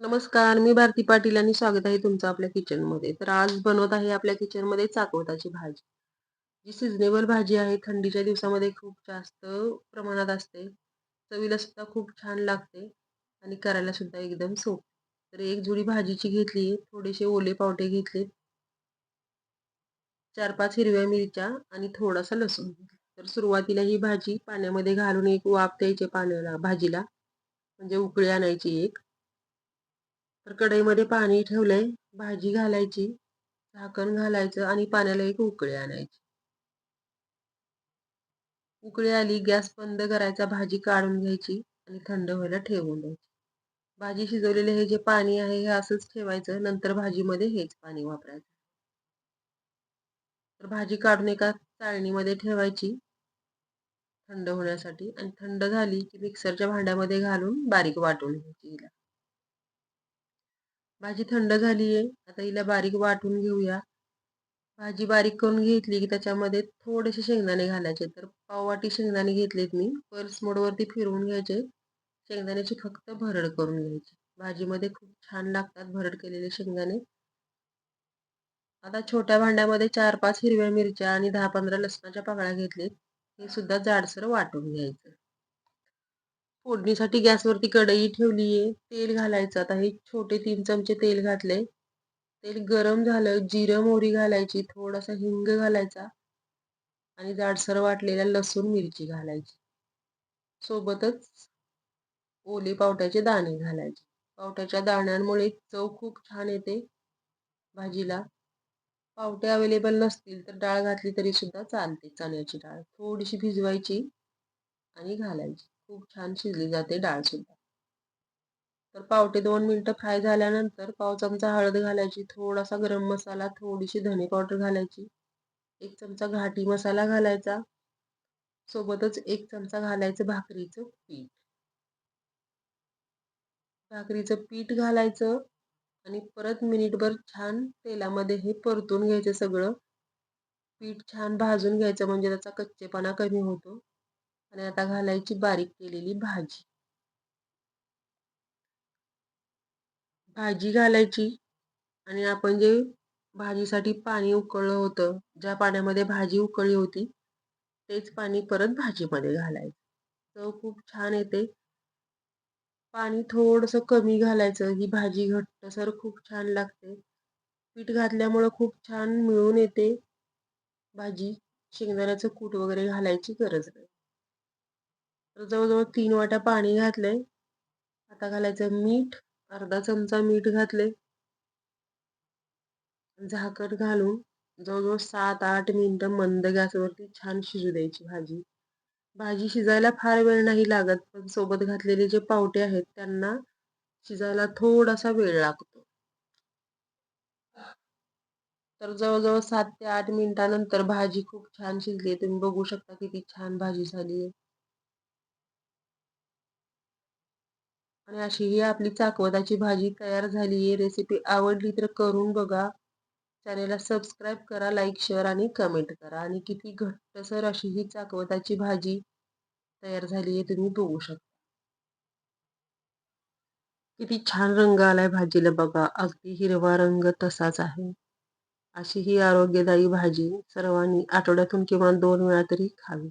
नमस्कार, मी भारती पाटील आणि स्वागत आहे तुमचं आपल्या किचनमध्ये. तर आज बनवत आहे आपल्या किचनमध्ये चाकवताची भाजी. जी सिजनेबल भाजी आहे. थंडीच्या दिवसामध्ये खूप जास्त प्रमाणात असते. चवीला सुद्धा खूप छान लागते आणि करायला सुद्धा एकदम सोपी. तर एक जुडी भाजीची घेतली थोडेसे ओले पावटे घेतले. 4-5 हिरव्या मिरच्या आणि थोडासा लसूण. तर सुरुवातीला ही भाजी पाण्यामध्ये घालून एक वाफ द्यायची पाण्याला भाजीला. म्हणजे उकळी आणायची एक. तर कढईमध्ये पाणी ठेवलंय. भाजी घालायची, झाकण घालायचं आणि पाण्याला एक उकळी आणायची. उकळी आली, गॅस बंद करायचा, भाजी काढून घ्यायची आणि थंड व्हायला ठेवून द्यायची. भाजी शिजवलेले हे जे पाणी आहे हे असंच ठेवायचं. नंतर भाजीमध्ये हेच पाणी वापरायचं. तर भाजी काढून एका चाळणीमध्ये ठेवायची थंड होण्यासाठी आणि थंड झाली की मिक्सरच्या भांड्यामध्ये घालून बारीक वाटून घ्यायची हिला. भाजी थंड झाली आहे. आता हिला बारीक वाटून घेऊया. भाजी बारीक करून घेतली की त्याच्यामध्ये थोडेसे शेंगदाणे घालायचे. तर पाववाटी शेंगदाणे घेतलेत मी. पर्स मोडवरती फिरवून घ्यायचे. शेंगदाण्याची फक्त भरड करून घ्यायची. भाजीमध्ये खूप छान लागतात भरड केलेले शेंगदाणे. आता छोट्या भांड्यामध्ये 4-5 हिरव्या मिरच्या आणि 10-15 लसणाच्या पाकळ्या घेतलेत. हे सुद्धा जाडसर वाटून घ्यायचं. फोडणीसाठी गॅसवरती कढई ठेवली आहे. तेल घालायचं. आता हे छोटे तीन चमचे तेल घातले. तेल गरम झालं, जिरं मोहरी घालायची, थोडासा हिंग घालायचा आणि जाडसर वाटलेल्या लसूण मिरची घालायची. सोबतच ओले पावट्याचे दाणे घालायचे. पावट्याच्या दाण्यांमुळे चव खूप छान येते भाजीला. पावटे अवेलेबल नसतील तर डाळ घातली तरी सुद्धा चालते. चण्याची डाळ थोडीशी भिजवायची आणि घालायची. खूप छान शिजली जाते डाळ सुद्धा. तर पावटे दोन मिनिटं फ्राय झाल्यानंतर पाव चमचा हळद घालायची, थोडासा गरम मसाला, थोडीशी धने पावडर घालायची, एक चमचा घाटी मसाला घालायचा, सोबतच एक चमचा घालायचं भाकरीचं पीठ. भाकरीचं पीठ घालायचं आणि परत मिनिटभर छान तेलामध्ये हे परतून घ्यायचं सगळं. पीठ छान भाजून घ्यायचं म्हणजे त्याचा कच्चेपणा कमी होतो. आणि आता घालायची बारीक केलेली भाजी. भाजी घालायची आणि आपण जे भाजीसाठी पाणी उकळलं होतं, ज्या पाण्यामध्ये भाजी उकळली होती, तेच पाणी परत भाजीमध्ये घालायचं. चव खूप छान येते. पाणी थोडंसं कमी घालायचं. ही भाजी घट्टसर खूप छान लागते. पीठ घातल्यामुळं खूप छान मिळून येते भाजी. शेंगदाण्याचं कूट वगैरे घालायची गरज नाही. तर जवळजवळ तीन वाट्या पाणी घातले आता घालायचं मीठ. अर्धा चमचा मीठ घातले. झाकण घालून जवळजवळ 7-8 मिनिटं मंद गॅसवरती छान शिजू द्यायची भाजी. भाजी शिजायला फार वेळ नाही लागत, पण सोबत घातलेले जे पावटे आहेत त्यांना शिजायला थोडासा वेळ लागतो. तर जवळजवळ सात ते आठ मिनिटानंतर भाजी खूप छान शिजली आहे. तुम्ही बघू शकता किती छान भाजी झाली आहे. आणि अशी ही आपली चाकवताची भाजी तयार झाली आहे. रेसिपी आवडली तर करून बघा. चॅनेलला सबस्क्राईब करा, लाईक, शेअर आणि कमेंट करा. आणि किती घट्टसर अशी ही चाकवताची भाजी तयार झाली आहे तुम्ही बघू शकता. किती छान रंग आलाय भाजीला बघा. अगदी हिरवा रंग तसाच आहे. अशी ही आरोग्यदायी भाजी सर्वांनी आठवड्यातून किमान दोन वेळा तरी खावी.